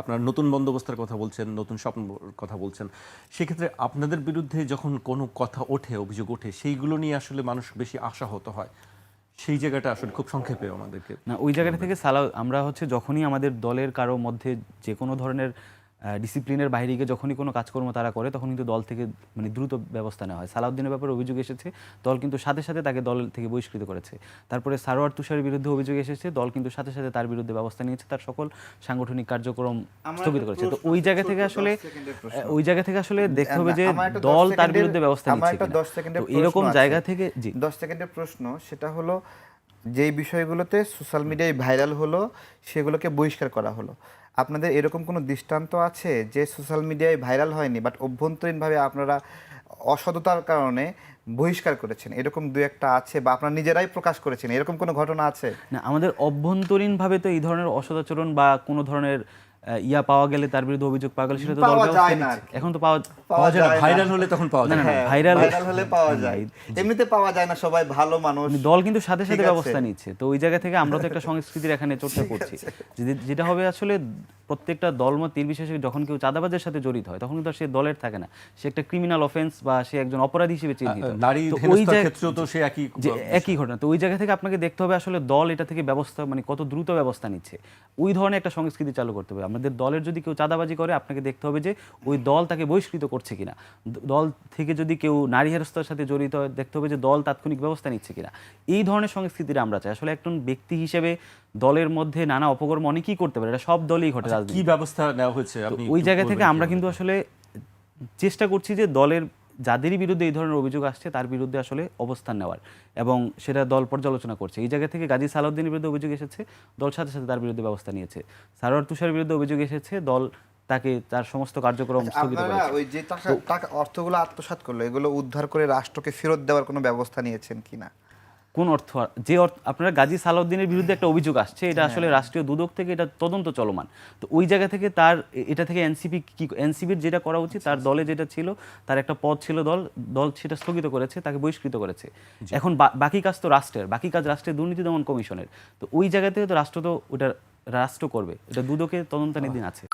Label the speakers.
Speaker 1: আপনার নতুন বন্দোবস্তের কথা বলছেন, নতুন স্বপ্ন কথা বলছেন, সেক্ষেত্রে আপনাদের বিরুদ্ধে যখন কোনো কথা ওঠে, অভিযোগ ওঠে, সেইগুলো নিয়ে আসলে মানুষ বেশি আশাহত হয়। সেই জায়গাটা আসলে খুব সংক্ষেপে আমাদেরকে
Speaker 2: না, ওই জায়গাটা থেকে সালা আমরা হচ্ছে যখনই আমাদের দলের কারও মধ্যে যে কোনো ধরনের ডিসিপ্লিনের বাইরে গিয়ে যখনই কোনো কাজকর্ম তারা করে তখন কিন্তু দল থেকে মানে দ্রুত ব্যবস্থা নেওয়া হয়। সালাউদ্দিনের ব্যাপারে অভিযোগ এসেছে দল কিন্তু সাথে সাথে তাকে দল থেকে বহিষ্কৃত করেছে। তারপরে সারোয়ার তুষারের বিরুদ্ধে অভিযোগ এসেছে দল কিন্তু সাথে সাথে তার বিরুদ্ধে ব্যবস্থা নিয়েছে তার সকল সাংগঠনিক কার্যক্রম স্থগিত করেছে। তো ওই জায়গা থেকে আসলে ওই জায়গা থেকে আসলে দেখতে হবে যে দল তার বিরুদ্ধে ব্যবস্থা নিচ্ছে এরকম জায়গা থেকে জি।
Speaker 3: দশ সেকেন্ডের প্রশ্ন সেটা হলো যেই বিষয়গুলোতে সোশ্যাল মিডিয়ায় ভাইরাল হলো, সেগুলোকে বহিষ্কার করা হলো। আপনাদের এরকম কোনো দৃষ্টান্ত আছে যে সোশ্যাল মিডিয়ায় ভাইরাল হয়নি বাট অভ্যন্তরীণভাবে আপনারা অসততার কারণে বহিষ্কার করেছেন? এরকম দু একটা আছে বা আপনারা নিজেরাই প্রকাশ করেছেন? এরকম কোনো ঘটনা আছে?
Speaker 2: না, আমাদের অভ্যন্তরীণভাবে তো এই ধরনের অসদাচরণ বা কোনো ধরনের ইয়া পাওয়া গেলে তার বিরুদ্ধে অভিযোগ পাওয়া গেলে সেটা তো
Speaker 3: পাওয়া
Speaker 2: ব্যবস্থা
Speaker 3: যায় না।
Speaker 2: এখন তো পাওয়া
Speaker 1: পাওয়া যায়
Speaker 3: না।
Speaker 1: ভাইরাল হলে তখন পাওয়া যায়
Speaker 2: না,
Speaker 1: ভাইরাল
Speaker 2: ভাইরাল
Speaker 3: হ্যাঁ, হলে পাওয়া যায়। এমনিতে পাওয়া যায় না সবাই ভালো মানুষ।
Speaker 2: মানে দল কিন্তু সাথে সাথে ব্যবস্থা নিচ্ছে। তো ওই জায়গা থেকে আমরা তো একটা সংস্কৃতির এখানে চর্চা করছি যদি যেটা হবে আসলে প্রত্যেকটা দলমত নির্বিশেষে যখন কেউ চাঁদাবাজের সাথে জড়িত হয় তখন কিন্তু সে দলের থাকে না। সে একটা ক্রিমিনাল অফেন্স বা সে একজন অপরাধী হিসেবে চিহ্নিত।
Speaker 1: নারী
Speaker 2: ওই
Speaker 1: ক্ষেত্রেও তো সে একই
Speaker 2: একই ঘটনা। তো ওই জায়গা থেকে আপনাকে দেখতে হবে আসলে দল এটা থেকে ব্যবস্থা মানে কত দ্রুত ব্যবস্থা নিচ্ছে। ওই ধরনের একটা সংস্কৃতি চালু করতে হবে। আমাদের দলের যদি কেউ চাঁদাবাজি করে আপনাকে দেখতে হবে যে ওই দল তাকে বহিষ্কৃত করছে কিনা। দল থেকে যদি কেউ নারী হেরস্তার সাথে জড়িত হয় দেখতে হবে যে দল তাৎক্ষণিক ব্যবস্থা নিচ্ছে কিনা। এই ধরনের সংস্কৃতিটা আমরা চাই। আসলে একজন ব্যক্তি হিসেবে দলের মধ্যে নানা অপকর্ম অনেকেই করতে পারে। এটা সব দলই ঘটে।
Speaker 1: কি ব্যবস্থা নেওয়া হয়েছে?
Speaker 2: ওই জায়গা থেকে আমরা কিন্তু আসলে চেষ্টা করছি যে দলের যাদেরই বিরুদ্ধে এই ধরনের অভিযোগ আসছে তার বিরুদ্ধে আসলে অবস্থান নেওয়ার। এবং সেটা দল পর্যালোচনা করছে। এই জায়গা থেকে গাজী সালাউদ্দিনের বিরুদ্ধে অভিযোগ এসেছে দল সাথে সাথে তার বিরুদ্ধে ব্যবস্থা নিয়েছে। সারোয়ার তুষার বিরুদ্ধে অভিযোগ এসেছে দল তাকে তার সমস্ত কার্যক্রম স্থগিত
Speaker 3: আপনারা
Speaker 2: করেছে।
Speaker 3: ওই যে টাকা টাকা অর্থগুলো আত্মসাৎ করল এগুলো উদ্ধার করে রাষ্ট্রকে ফেরত দেওয়ার কোনো ব্যবস্থা নিয়েছেন কিনা?
Speaker 2: কোন অর্থ যে অর্থ আপনারা গাজী সালাউদ্দিনের বিরুদ্ধে একটা অভিযোগ আসছে এটা আসলে রাষ্ট্রীয় দুদক থেকে এটা তদন্ত চলমান। তো ওই জায়গা থেকে তার এটা থেকে এনসিপি কি এনসিপির যেটা করা উচিত তার দলে যেটা ছিল তার একটা পদ ছিল দল দল সেটা স্থগিত করেছে তাকে বহিষ্কৃত করেছে। এখন বাকি কাজ তো রাষ্ট্রের বাকি কাজ রাষ্ট্রের দুর্নীতি দমন কমিশনের। তো ওই জায়গাতে তো রাষ্ট্র তো ওটা রাষ্ট্র করবে এটা দুদকে তদন্তাধীন আছে।